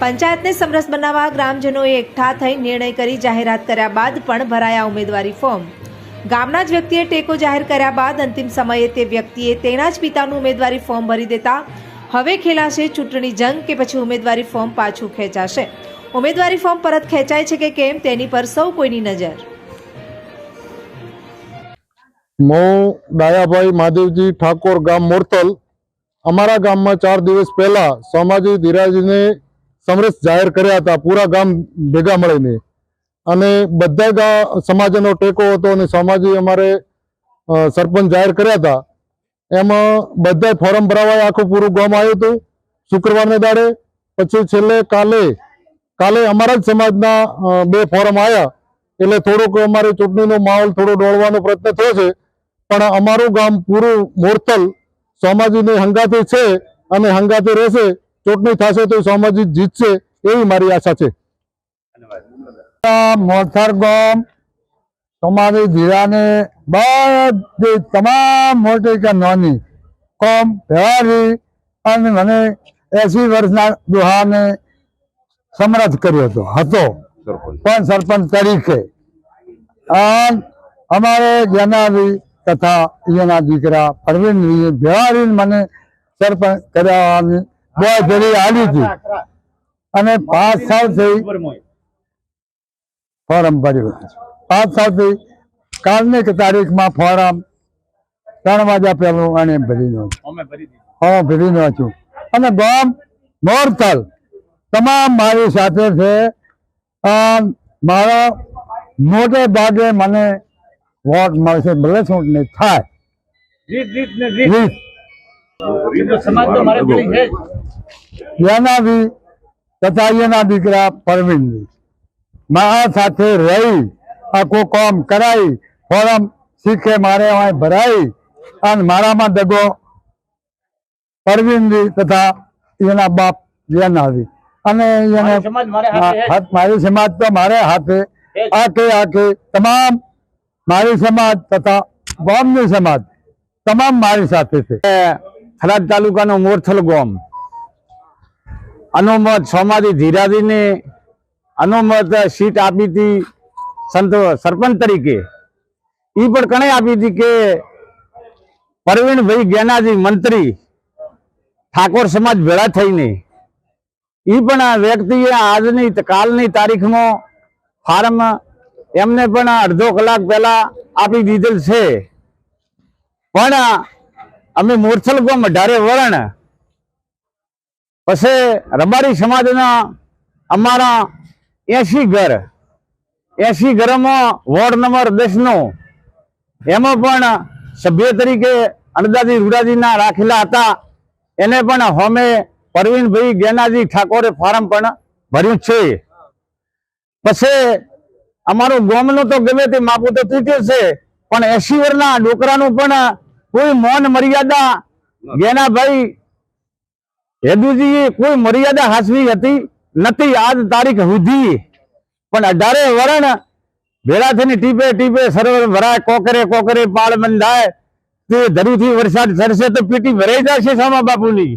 પંચાયતને સમરસ બનાવવા ગ્રામજનોએ એકઠા થઈ નિર્ણય કરી જાહેરાત કર્યા બાદ પણ ભરાયા ઉમેદવારી ફોર્મ. ગામના જ વ્યક્તિએ ટેકો જાહેર કર્યા બાદ અંતિમ સમયે તે વ્યક્તિએ તેના જ પિતાનું ઉમેદવારી ફોર્મ ભરી દેતા હવે ખેલાશે ચૂંટણી જંગ કે પછી ઉમેદવારી ફોર્મ પાછું ખેંચાશે. ઉમેદવારી ફોર્મ પરત ખેંચાય છે કે કેમ તેની પર સૌ કોઈની નજર. હું ડાયાભાઈ મહાદેવજી ઠાકોર ગામ મોરતલ અમારા ગામમાં ચાર દિવસ પહેલા સોમાજી ધીરાજીને સમરસ જાહેર કર્યા હતા, પૂરા ગામ ભેગા મળીને. અને બધા ગા સમાજનો ટેકો હતો અને સોમાજી અમારે સરપંચ જાહેર કર્યા હતા. એમાં બધા ફોરમ ભરાવાય આખું પૂરું ગામ આવ્યું હતું, શુક્રવારને દાડે. પછી છેલ્લે કાલે કાલે અમારા જ સમાજના બે ફોરમ આવ્યા એટલે થોડોક અમારે ચૂંટણીનો માહોલ થોડો ડોળવાનો પ્રયત્ન થયો છે. પણ અમારું ગામ પૂરું મોરતલ, સોમાજીની હંગાથી છે અને હંગાથી રહેશે. ચૂંટણી થશે તો સોમાજી જીતશે એવી મારી આશા છે. મોરથર ગામ, તમારી જીરાને બધી તમામ મોટી કે નાની કોમ વ્યવહારી અને મને એસી વર્ષના દુહાને સમરથ કર્યો હતો હતો. પણ સરપંચ તરીકે. અમારે જેનાજી તથા એના દીકરા પરવીનજી વ્યવહારી મને સરપંચ કર્યાની બે ફેરી આવી હતી. અને પાંચ સાલથી ફોરમ ભર્યું. પાંચ સાલથી કાલની તારીખમાં ફોરમ ત્રણ વાગ્યા પહેલું અને ભરી નો હા ભરી નો છું અને ગામ મોરતલ તમામ મારી સાથે છે. મારા મારો મોટે ભાગે મને વોટ મળશે ભલે ચૂંટણી થાય. જીત જીત ને જીત એના બી તથા એના દીકરા પરવીનજી મારા સાથે રહી આખું કામ કરાઈ ફોરમ શીખે મારે અહીં ભરાઈ અને મારામાં દગો પરવીનજી તથા એના બાપ જેનાવી અને એને મારી સમાજ મારે હાથે છે જ. હાથ- મારી સમાજ તો મારે હાથે આખે આખે તમામ મારી સમાજ તથા ગામની સમાજ તમામ મારી સાથે છે થરાદ તાલુકાનો મોરથલ ગોમ. અનોમત સોમાજી ધીરાજીને અનોમત સીટ આપી હતી સંત સરપંચ તરીકે. એ પણ કણે આપી હતી કે પરવીણભાઈ જ્ઞાનાજી મંત્રી ઠાકોર સમાજ ભેળા થઈને. એ પણ વ્યક્તિએ આજની કાલની તારીખમાં ફાર્મ એમને પણ અડધો કલાક પહેલા આપી દીધેલ છે. પણ અમે મોરથલ ગામ અઢારે વરણ. પછી રબારી સમાજના અમારા એસી ઘર. એસી ઘરમાં વોર્ડ નંબર દસનો. એમાં પણ સભ્ય તરીકે અણદાજી રૂડાજીના રાખેલા હતા. એને પણ હોમે પરવીનભાઈ ગેનાજી ઠાકોરે ફાર્મ પણ ભર્યું છે. પછી અમારું ગામનું તો ગમે તે માપું તો તૂટ્યું છે, પણ એસી વરના ડોકરાનું પણ કોઈ મૌન મર્યાદા ગેનાભાઈ હેદુજીએ કોઈ મર્યાદા હાસવી હતી નથી આજ તારીખ સુધી. પણ અઢારે વરણ ભેળા થઈને ટીપે ટીપે સરોવર ભરાય, કોકરે કોકરે પાળ બંધાય. તે ધરુથી વરસાદ સરસે તો પીટી ભરાઈ જશે સામા બાપુની.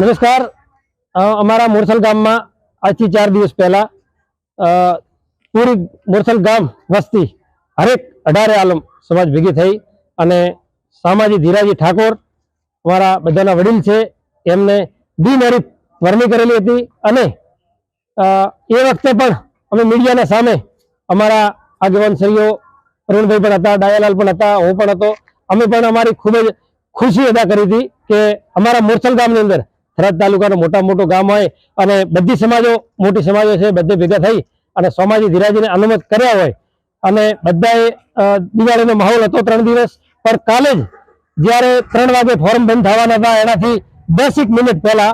નમસ્કાર. અમારા મોરસલ ગામમાં આજથી ચાર દિવસ પહેલા પૂરી મોરસલ ગામ વસ્તી હરેક અઢારે આલમ સમાજ ભેગી થઈ અને સામાજી ધીરાજી ઠાકોર અમારા બધાના વડીલ છે, એમને બિનહરીફ વરણી કરેલી હતી અને એ વખતે પણ અમે મીડિયાના સામે અમારા આગેવાન શ્રીઓ અરુણભાઈ પણ હતા, ડાયાલાલ પણ હતા, હું પણ હતો. અમે પણ અમારી ખૂબ જ ખુશી અદા કરી હતી કે અમારા મોરસલ ગામની અંદર થરાદ તાલુકાનું મોટા મોટું ગામ હોય અને બધી સમાજો, મોટી સમાજો છે, બધે ભેગા થઈ અને સોમાજી ધીરાજીને અનુમત કર્યા હોય અને બધાએ દિવાળીનો માહોલ હતો ત્રણ દિવસ, પણ કાલે જ જ્યારે ત્રણ વાગે ફોર્મ બંધ થવાના હતા, એનાથી દસેક મિનિટ પહેલા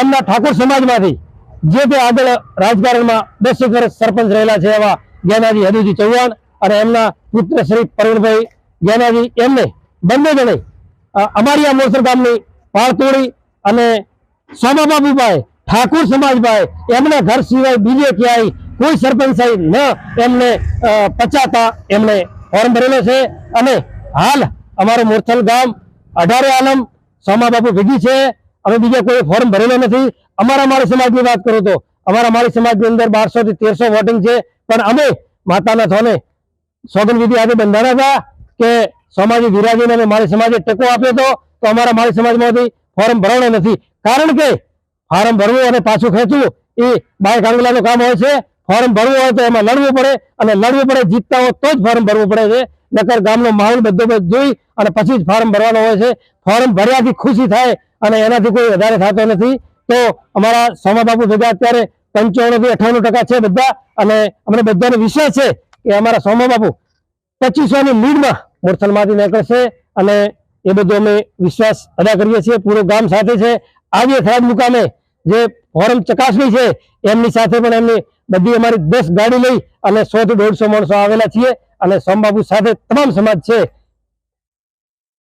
એમના ઠાકોર સમાજમાંથી જે તે આગળ રાજકારણમાં દસેક વર્ષ સરપંચ રહેલા છે એવા જ્ઞાનાજી હદુજી ચૌહાણ અને એમના પુત્ર શ્રી પ્રવીણભાઈ જ્ઞાનાજી, એમને બંને જણે અમારી આ મોસર ગામની પાળ તોડી અને સોમાબાબુભાઈ ઠાકોર સમાજભાઈ એમના ઘર સિવાય બીજે ક્યાંય કોઈ સરપંચ સાહેબ ન એમને પચાતા, એમણે ફોર્મ ભરેલો છે. અને હાલ અમારું મોરથલ ગામ અઢારે આલમ સોમા બાપુ ભેગી છે. અમે બીજા કોઈ ફોર્મ ભરેલો નથી. અમારા મારી સમાજની વાત કરું તો અમારા મારી સમાજની અંદર બારસો થી તેરસો વોટિંગ છે. પણ અમે માતાના થોને સોગનવિધિ આજે બંધાણા હતા કે સોમાજી વિરાજીને અને મારી સમાજે ટેકો આપ્યો હતો તો અમારા મારી સમાજમાંથી ફોર્મ ભરવાનો નથી. કારણ કે ફોર્મ ભરવું અને પાછું ખેંચવું એ બાય કાંગલાનું કામ હોય છે. ફોર્મ ભરવું હોય તો એમાં લડવું પડે અને લડવું પડે જીતતા હોય તો જ ફોર્મ ભરવું પડે છે. નકર ગામનો માહોલ બધો જોઈ અને પછી જ ફોર્મ ભરવાનો હોય છે. ફોર્મ ભર્યાથી ખુશી થાય અને એનાથી કોઈ વધારે થતો નથી. તો અમારા સોમા બાપુ ભેગા અત્યારે પંચાણું થી અઠાણું ટકા છે બધા અને અમને બધાને વિશ્વાસ છે કે અમારા સોમા બાપુ પચીસો ની લીડમાં મોરથલમાંથી નીકળશે અને એ બધો અમે વિશ્વાસ અદા કરીએ છીએ. પૂરું ગામ સાથે છે. આજે થરાદ મુકામે જે ફોરમ ચકાસણી છે. એમની સાથે પણ એમની બધી અમારી દસ ગાડી લઈ અને સો થી દોઢસો માણસો આવેલા છીએ. અને સોમબાબુ સાથે તમામ સમાજ છે.